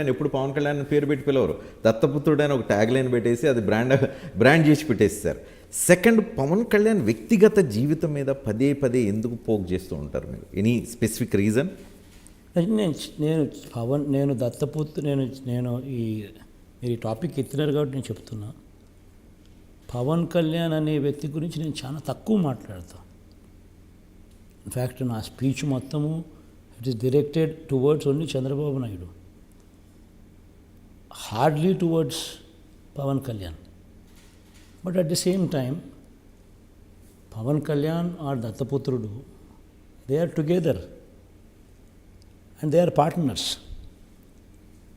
ఆయన ఎప్పుడు పవన్ కళ్యాణ్ పేరు పెట్టి పిలవరు. దత్తపుత్రుడు అని ఒక ట్యాగ్ లైన్ పెట్టేసి అది బ్రాండ్ బ్రాండ్ చేసి పెట్టేస్తారు. సెకండ్ పవన్ కళ్యాణ్ వ్యక్తిగత జీవితం మీద పదే పదే ఎందుకు పోక్ చేస్తూ ఉంటారు మీరు? ఎనీ స్పెసిఫిక్ రీజన్ నేను నేను పవన్ నేను దత్తపుత్రు నేను నేను ఈ మీరు ఈ టాపిక్ ఎత్తినారు కాబట్టి నేను చెప్తున్నా. పవన్ కళ్యాణ్ అనే వ్యక్తి గురించి నేను చాలా తక్కువ మాట్లాడతాను ఇన్ఫ్యాక్ట్ నా స్పీచ్ మొత్తము it is directed towards only Chandrababu Naidu. Hardly towards Pawan Kalyan but at the same time Pawan Kalyan are దత్తపుత్రుడు they are together and they are partners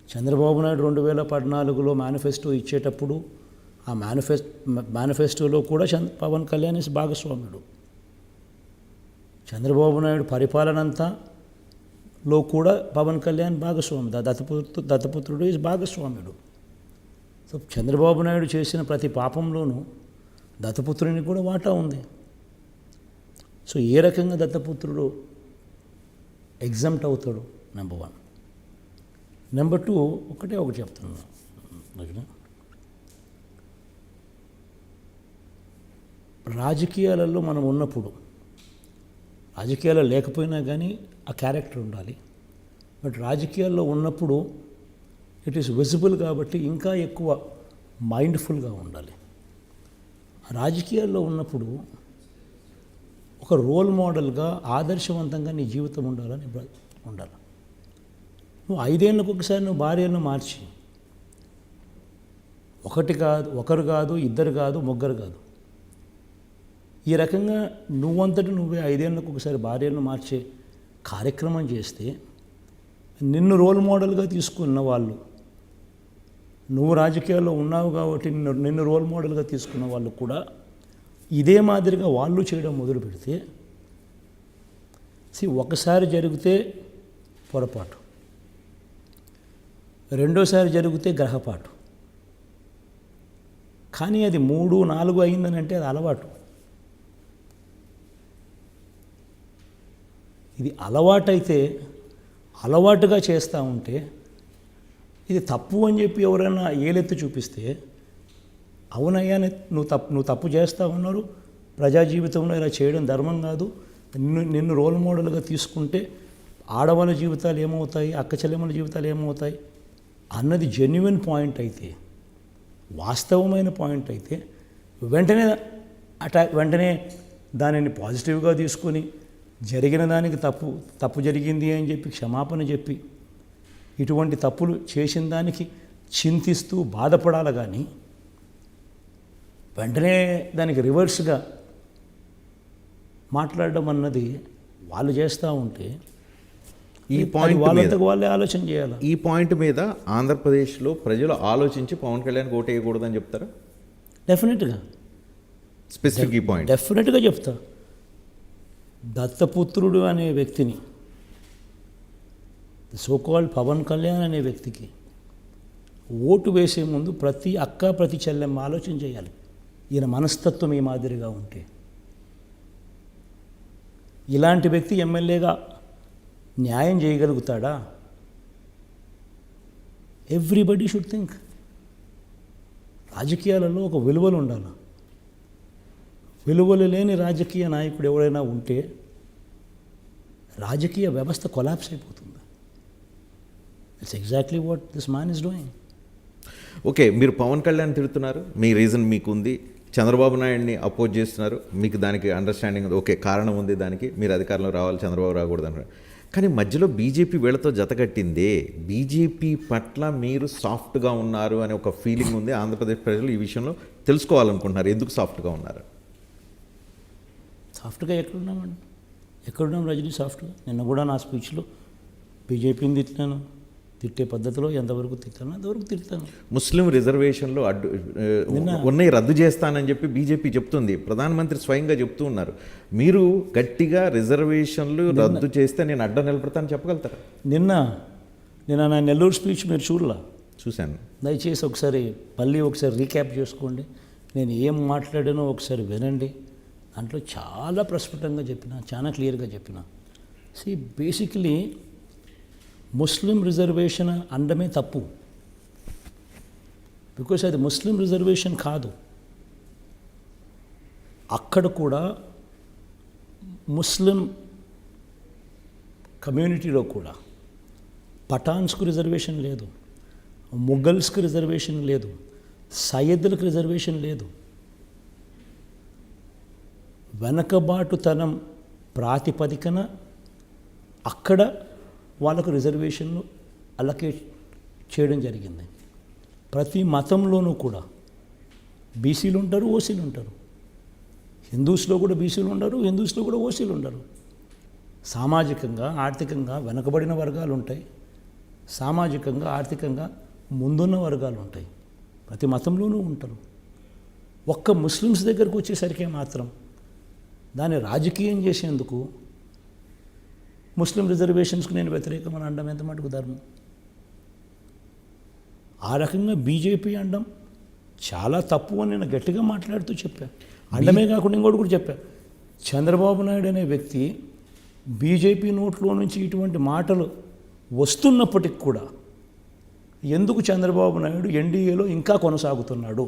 Chandrababu Naidu రెండు వేల పద్నాలుగులో మేనిఫెస్టో ఇచ్చేటప్పుడు ఆ మేనిఫెస్ మేనిఫెస్టోలో కూడా చంద్ర పవన్ కళ్యాణ్ ఇస్ భాగస్వాముడు చంద్రబాబు నాయుడు పరిపాలన అంతా లో కూడా పవన్ కళ్యాణ్ భాగస్వామి. దత్తపుత్రు దత్తపుత్రుడు ఈజ్ భాగస్వామ్యుడు. సో చంద్రబాబు నాయుడు చేసిన ప్రతి పాపంలోనూ దత్తపుత్రుని కూడా వాటా ఉంది. సో ఏ రకంగా దత్తపుత్రుడు ఎగ్జామ్ట్ అవుతాడు? Number one. నెంబర్ టూ ఒకటే ఒకటి చెప్తున్నాను ఓకేనా? రాజకీయాలలో మనం ఉన్నప్పుడు రాజకీయాల్లో లేకపోయినా కానీ ఆ క్యారెక్టర్ ఉండాలి. బట్ రాజకీయాల్లో ఉన్నప్పుడు ఇట్ ఈస్ విజిబుల్ కాబట్టి ఇంకా ఎక్కువ మైండ్ఫుల్గా ఉండాలి. రాజకీయాల్లో ఉన్నప్పుడు ఒక రోల్ మోడల్గా ఆదర్శవంతంగా నీ జీవితం ఉండాలని ఉండాలి. నువ్వు ఐదేళ్ళకు ఒకసారి నువ్వు భార్యను మార్చి. ఒకటి కాదు ఒకరు కాదు ఇద్దరు కాదు ముగ్గురు కాదు. ఈ రకంగా నువ్వంతటి నువ్వే ఐదేళ్ళకు ఒకసారి భార్యను మార్చే కార్యక్రమం చేస్తే నిన్ను రోల్ మోడల్గా తీసుకున్న వాళ్ళు నువ్వు రాజకీయాల్లో ఉన్నావు కాబట్టి నిన్ను నిన్ను రోల్ మోడల్గా తీసుకున్న వాళ్ళు కూడా ఇదే మాదిరిగా వాళ్ళు చేయడం మొదలు పెడితే సి ఒకసారి జరిగితే పొరపాటు. రెండోసారి జరిగితే గ్రహపాటు. కానీ అది మూడు నాలుగు అయిందని అంటే అది అలవాటు. ఇది అలవాటైతే అలవాటుగా చేస్తూ ఉంటే ఇది తప్పు అని చెప్పి ఎవరైనా ఏలెత్తి చూపిస్తే అవునయ్యా నువ్వు తప్పు నువ్వు తప్పు చేస్తా ఉన్నారు ప్రజా జీవితంలో ఇలా చేయడం ధర్మం కాదు నిన్ను నిన్ను రోల్ మోడల్గా తీసుకుంటే ఆడవాళ్ళ జీవితాలు ఏమవుతాయి అక్క చెల్లెమ్మల జీవితాలు ఏమవుతాయి అన్నది జెన్యున్ పాయింట్ అయితే వాస్తవమైన పాయింట్ అయితే వెంటనే అటా వెంటనే దానిని పాజిటివ్గా తీసుకొని జరిగిన దానికి తప్పు తప్పు జరిగింది అని చెప్పి క్షమాపణ చెప్పి ఇటువంటి తప్పులు చేసిన దానికి చింతిస్తూ బాధపడాలి కానీ వెంటనే దానికి రివర్స్గా మాట్లాడడం అన్నది వాళ్ళు చేస్తూ ఉంటే ఈ పాయింట్ మీద వాళ్ళంతకు వాళ్ళే ఆలోచన చేయాలి. ఈ పాయింట్ మీద ఆంధ్రప్రదేశ్లో ప్రజలు ఆలోచించి పవన్ కళ్యాణ్ ఓటు వేయకూడదని చెప్తారా? డెఫినెట్గా. స్పెసిఫిక్ ఈ పాయింట్. డెఫినెట్గా చెప్తా. దత్తపుత్రుడు అనే వ్యక్తిని సోకాల్ పవన్ కళ్యాణ్ అనే వ్యక్తికి ఓటు వేసే ముందు ప్రతి అక్క ప్రతి చెల్లెమ్మ ఆలోచన చేయాలి. ఈయన మనస్తత్వం ఈ మాదిరిగా ఉంటే. ఇలాంటి వ్యక్తి ఎమ్మెల్యేగా న్యాయం చేయగలుగుతాడా? ఎవ్రీబడి షుడ్ థింక్ రాజకీయాలలో ఒక విలువలు ఉండాలి. విలువలు లేని రాజకీయ నాయకుడు ఎవరైనా ఉంటే రాజకీయ వ్యవస్థ కొలాప్స్ అయిపోతుంది. It's exactly what this man is doing okay మీరు పవన్ కళ్యాణ్ తిడుతున్నారు. మీ రీజన్ మీకు ఉంది చంద్రబాబు నాయుడిని అపోజ్ చేస్తున్నారు. మీకు దానికి అండర్స్టాండింగ్ ఉంది. ఓకే కారణం ఉంది దానికి. మీరు అధికారంలో రావాలి చంద్రబాబు రాకూడదు అన్నారు. కానీ మధ్యలో బీజేపీ వీళ్ళతో జతకట్టిందే బీజేపీ పట్ల మీరు సాఫ్ట్గా ఉన్నారు అనే ఒక ఫీలింగ్ ఉంది. ఆంధ్రప్రదేశ్ ప్రజలు ఈ విషయంలో తెలుసుకోవాలనుకుంటున్నారు. ఎందుకు సాఫ్ట్గా ఉన్నారు? సాఫ్ట్గా ఎక్కడున్నామండి? ఎక్కడున్నాం రజనీ సాఫ్ట్గా? నిన్న కూడా నా స్పీచ్లో బీజేపీని తిట్టాను. తిట్టే పద్ధతిలో ఎంతవరకు తిట్టాను అంతవరకు తిడతాను. ముస్లిం రిజర్వేషన్లు అడ్డు ఉన్నాయి రద్దు చేస్తానని చెప్పి బీజేపీ చెప్తుంది. ప్రధానమంత్రి స్వయంగా చెప్తూ ఉన్నారు. మీరు గట్టిగా రిజర్వేషన్లు రద్దు చేస్తే నేను అడ్డం నిలబడతాను చెప్పగలుగుతారా? నిన్న నిన్న నా నెల్లూరు స్పీచ్ మీరు చూడలా? చూశాను. దయచేసి ఒకసారి మళ్ళీ ఒకసారి రీక్యాప్ చేసుకోండి. నేను ఏం మాట్లాడానో ఒకసారి వినండి. దాంట్లో చాలా ప్రస్ఫుటంగా చెప్పిన చాలా క్లియర్గా చెప్పిన. సి బేసికలీ ముస్లిం రిజర్వేషన్ అండమే తప్పు. బికాస్ అది ముస్లిం రిజర్వేషన్ కాదు. అక్కడ కూడా ముస్లిం కమ్యూనిటీలో కూడా పఠాన్స్కు రిజర్వేషన్ లేదు ముఘల్స్కి రిజర్వేషన్ లేదు సయ్యద్లకు రిజర్వేషన్ లేదు. వెనకబాటుతనం ప్రాతిపదికన అక్కడ వాళ్ళకు రిజర్వేషన్లు అలకేట్ చేయడం జరిగింది. ప్రతి మతంలోనూ కూడా బీసీలు ఉంటారు ఓసీలు ఉంటారు. హిందూస్లో కూడా బీసీలు ఉండరు హిందూస్లో కూడా ఓసీలు ఉండరు. సామాజికంగా ఆర్థికంగా వెనకబడిన వర్గాలు ఉంటాయి. సామాజికంగా ఆర్థికంగా ముందున్న వర్గాలు ఉంటాయి. ప్రతి మతంలోనూ ఉంటారు. ఒక్క ముస్లిమ్స్ దగ్గరకు వచ్చేసరికి మాత్రం దాన్ని రాజకీయం చేసేందుకు ముస్లిం రిజర్వేషన్స్కి నేను వ్యతిరేకమని అనడం ఎంత మటుకు ధర్మం? ఆ రకంగా బీజేపీ అనడం చాలా తప్పు అని నేను గట్టిగా మాట్లాడుతూ చెప్పాను అండమే కాకుండా ఇంకోటి కూడా చెప్పాను చంద్రబాబు నాయుడు అనే వ్యక్తి బీజేపీ నోట్లో నుంచి ఇటువంటి మాటలు వస్తున్నప్పటికి కూడా ఎందుకు చంద్రబాబు నాయుడు ఎన్డీఏలో ఇంకా కొనసాగుతున్నాడు?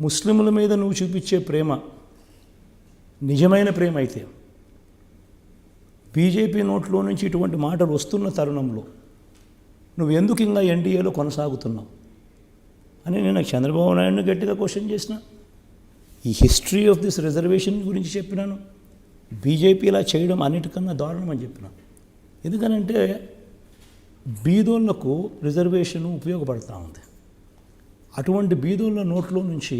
ముస్లింల మీద నువ్వు చూపించే ప్రేమ నిజమైన ప్రేమ అయితే బీజేపీ నోట్లో నుంచి ఇటువంటి మాటలు వస్తున్న తరుణంలో నువ్వు ఎందుకు ఇంకా ఎన్డీఏలో కొనసాగుతున్నావు అని నేను చంద్రబాబు నాయుడుని గట్టిగా క్వశ్చన్ చేసిన. ఈ హిస్టరీ ఆఫ్ దిస్ రిజర్వేషన్ గురించి చెప్పినాను. బీజేపీ ఇలా చేయడం అన్నిటికన్నా దారుణం అని చెప్పిన. ఎందుకనంటే బీదోళ్ళకు రిజర్వేషన్ ఉపయోగపడతా ఉంది. అటువంటి బీదోళ్ళ నోట్లో నుంచి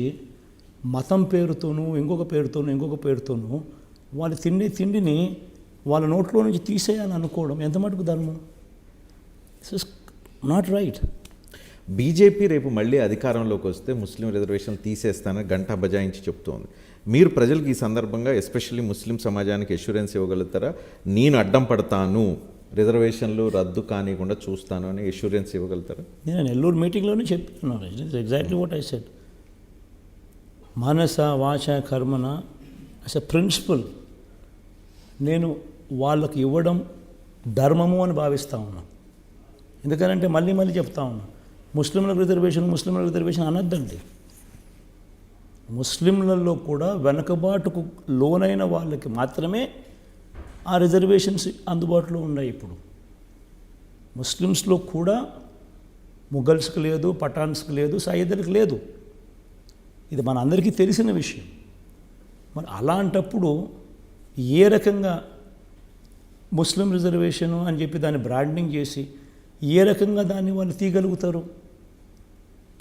మతం పేరుతోనూ ఇంకొక పేరుతోనూ ఇంకొక పేరుతోనూ వాళ్ళు తిండి తిండిని వాళ్ళ నోట్లో నుంచి తీసేయాలని అనుకోవడం ఎంత మటుకు ధర్మం? ఇస్ నాట్ రైట్ బీజేపీ రేపు మళ్ళీ అధికారంలోకి వస్తే ముస్లిం రిజర్వేషన్లు తీసేస్తానని గంట బజాయించి చెప్తోంది. మీరు ప్రజలకు ఈ సందర్భంగా ఎస్పెషల్లీ ముస్లిం సమాజానికి ఎష్యూరెన్స్ ఇవ్వగలుగుతారా? నేను అడ్డం పడతాను. రిజర్వేషన్లు రద్దు కానివ్వకుండా చూస్తాను అని ఎష్యూరెన్స్ ఇవ్వగలుగుతారా? నేను నెల్లూరు మీటింగ్లోనే చెప్తున్నాను ఎగ్జాక్ట్లీ వాట్ ఐ సెడ్ మనస వాచ కర్మన? అస్ ఎ ప్రిన్సిపల్ నేను వాళ్ళకి ఇవ్వడం ధర్మము అని భావిస్తూ ఉన్నాను ఎందుకనంటే మళ్ళీ మళ్ళీ చెప్తా ఉన్నా ముస్లింలకు రిజర్వేషన్ ముస్లింలకు రిజర్వేషన్ అనద్దండి. ముస్లింలలో కూడా వెనకబాటుకు లోనైన వాళ్ళకి మాత్రమే ఆ రిజర్వేషన్స్ అందుబాటులో ఉన్నాయి ఇప్పుడు. ముస్లిమ్స్లో కూడా ముగల్స్కి లేదు పఠాన్స్కి లేదు సయ్యదులకు లేదు. ఇది మన అందరికీ తెలిసిన విషయం. మరి అలాంటప్పుడు ఏ రకంగా ముస్లిం రిజర్వేషను అని చెప్పి దాన్ని బ్రాండింగ్ చేసి ఏ రకంగా దాన్ని వాళ్ళు తీయగలుగుతారు?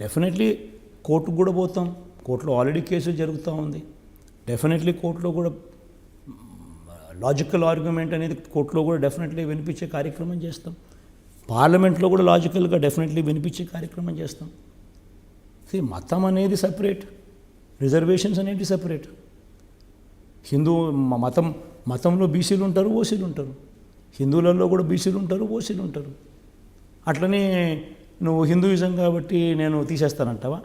డెఫినెట్లీ కోర్టుకు కూడా పోతాం. కోర్టులో ఆల్రెడీ కేసు జరుగుతూ ఉంది. డెఫినెట్లీ కోర్టులో కూడా లాజికల్ ఆర్గ్యుమెంట్ అనేది కోర్టులో కూడా డెఫినెట్లీ వినిపించే కార్యక్రమం చేస్తాం. పార్లమెంట్లో కూడా లాజికల్గా డెఫినెట్లీ వినిపించే కార్యక్రమం చేస్తాం. మతం అనేది సపరేట్ రిజర్వేషన్స్ అనేవి సపరేట్ హిందూ మతం మతంలో బీసీలు ఉంటారు ఓసీలు ఉంటారు. హిందువులలో కూడా బీసీలు ఉంటారు ఓసీలు ఉంటారు. అట్లనే నువ్వు హిందూయిజం కాబట్టి నేను తీసేస్తానంటావా?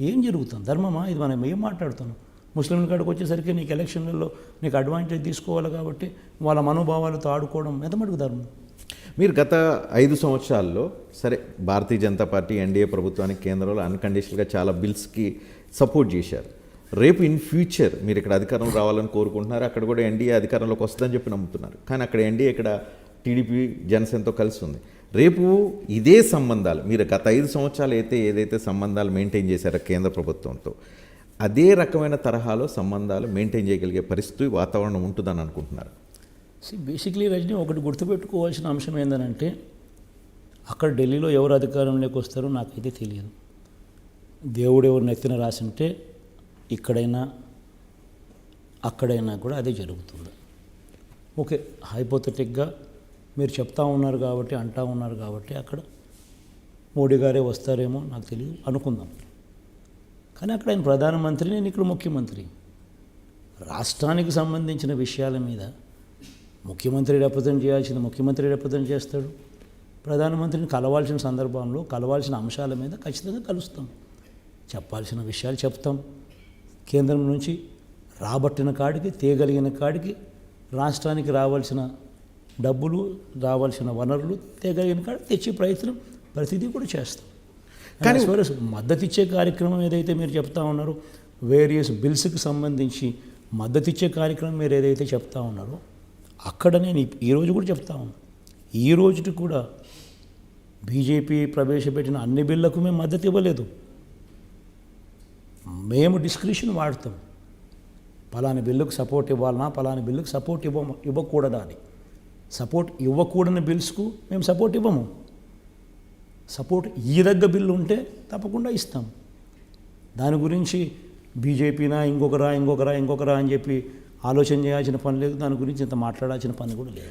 ఏం జరుగుతుంది? ధర్మమా? ఇది మనం ఏం మాట్లాడుతున్నాం? ముస్లింల కాడికి వచ్చేసరికి నీకు ఎలక్షన్లలో నీకు అడ్వాంటేజ్ తీసుకోవాలి కాబట్టి వాళ్ళ మనోభావాలతో ఆడుకోవడం ఎంత మటుకు ధర్మం? మీరు గత ఐదు సంవత్సరాల్లో సరే భారతీయ జనతా పార్టీ ఎన్డీఏ ప్రభుత్వానికి కేంద్రంలో అన్కండిషనల్గా చాలా బిల్స్కి సపోర్ట్ చేశారు. రేపు ఇన్ ఫ్యూచర్ మీరు ఇక్కడ అధికారం రావాలని కోరుకుంటున్నారు అక్కడ కూడా ఎన్డీఏ అధికారంలోకి వస్తుందని చెప్పి నమ్ముతున్నారు. కానీ అక్కడ ఎన్డీఏ ఇక్కడ టీడీపీ జనసేనతో కలిసి ఉంది. రేపు ఇదే సంబంధాలు మీరు గత ఐదు సంవత్సరాలు అయితే ఏదైతే సంబంధాలు మెయింటైన్ చేశారో కేంద్ర ప్రభుత్వంతో అదే రకమైన తరహాలో సంబంధాలు మెయింటైన్ చేయగలిగే పరిస్థితి వాతావరణం ఉంటుందని అనుకుంటున్నారు. బేసిక్లీ రజనీ ఒకటి గుర్తుపెట్టుకోవాల్సిన అంశం ఏంటంటే అక్కడ ఢిల్లీలో ఎవరు అధికారంలోకి వస్తారో నాకైతే తెలియదు. దేవుడు ఎవరు నెత్తిన రాసింటే ఇక్కడైనా అక్కడైనా కూడా అదే జరుగుతుంది. ఓకే హైపోథెటిక్గా మీరు చెప్తా ఉన్నారు కాబట్టి అంటా ఉన్నారు కాబట్టి అక్కడ మోడీ గారే వస్తారేమో నాకు తెలియదు. అనుకుందాం. కానీ అక్కడ ఆయన ప్రధానమంత్రి నేను ఇక్కడ ముఖ్యమంత్రి. రాష్ట్రానికి సంబంధించిన విషయాల మీద ముఖ్యమంత్రి రిప్రజెంట్ చేయాల్సింది ముఖ్యమంత్రి రిప్రజెంట్ చేస్తాడు. ప్రధానమంత్రిని కలవాల్సిన సందర్భంలో కలవాల్సిన అంశాల మీద ఖచ్చితంగా కలుస్తాం. చెప్పాల్సిన విషయాలు చెప్తాం. కేంద్రం నుంచి రాబట్టిన కాడికి తేగలిగిన కాడికి రాష్ట్రానికి రావాల్సిన డబ్బులు రావాల్సిన వనరులు తెగలిగిన కాడ తెచ్చే ప్రయత్నం ప్రతిదీ కూడా చేస్తాం. కానీ- మద్దతు ఇచ్చే కార్యక్రమం ఏదైతే మీరు చెప్తా ఉన్నారో వేరియస్ బిల్స్కి సంబంధించి మద్దతు ఇచ్చే కార్యక్రమం మీరు ఏదైతే చెప్తా ఉన్నారో అక్కడ నేను ఈ- ఈరోజు కూడా చెప్తా. ఈ రోజుకి కూడా బీజేపీ ప్రవేశపెట్టిన అన్ని బిల్లకు మేము మద్దతు ఇవ్వలేదు. మేము డిస్క్రిప్షన్ వాడతాం. పలాని బిల్లుకు సపోర్ట్ ఇవ్వాలన్నా పలాని బిల్లుకు సపోర్ట్ ఇవ్వ ఇవ్వకూడదా అని. సపోర్ట్ ఇవ్వకూడని బిల్స్కు మేము సపోర్ట్ ఇవ్వము. సపోర్ట్ ఇయ్యదగ్గ బిల్లు ఉంటే తప్పకుండా ఇస్తాం. దాని గురించి బీజేపీనా ఇంకొకరా ఇంకొకరా ఇంకొకరా అని చెప్పి ఆలోచన చేయాల్సిన పని లేదు దాని గురించి ఇంత మాట్లాడాల్సిన పని కూడా లేదు.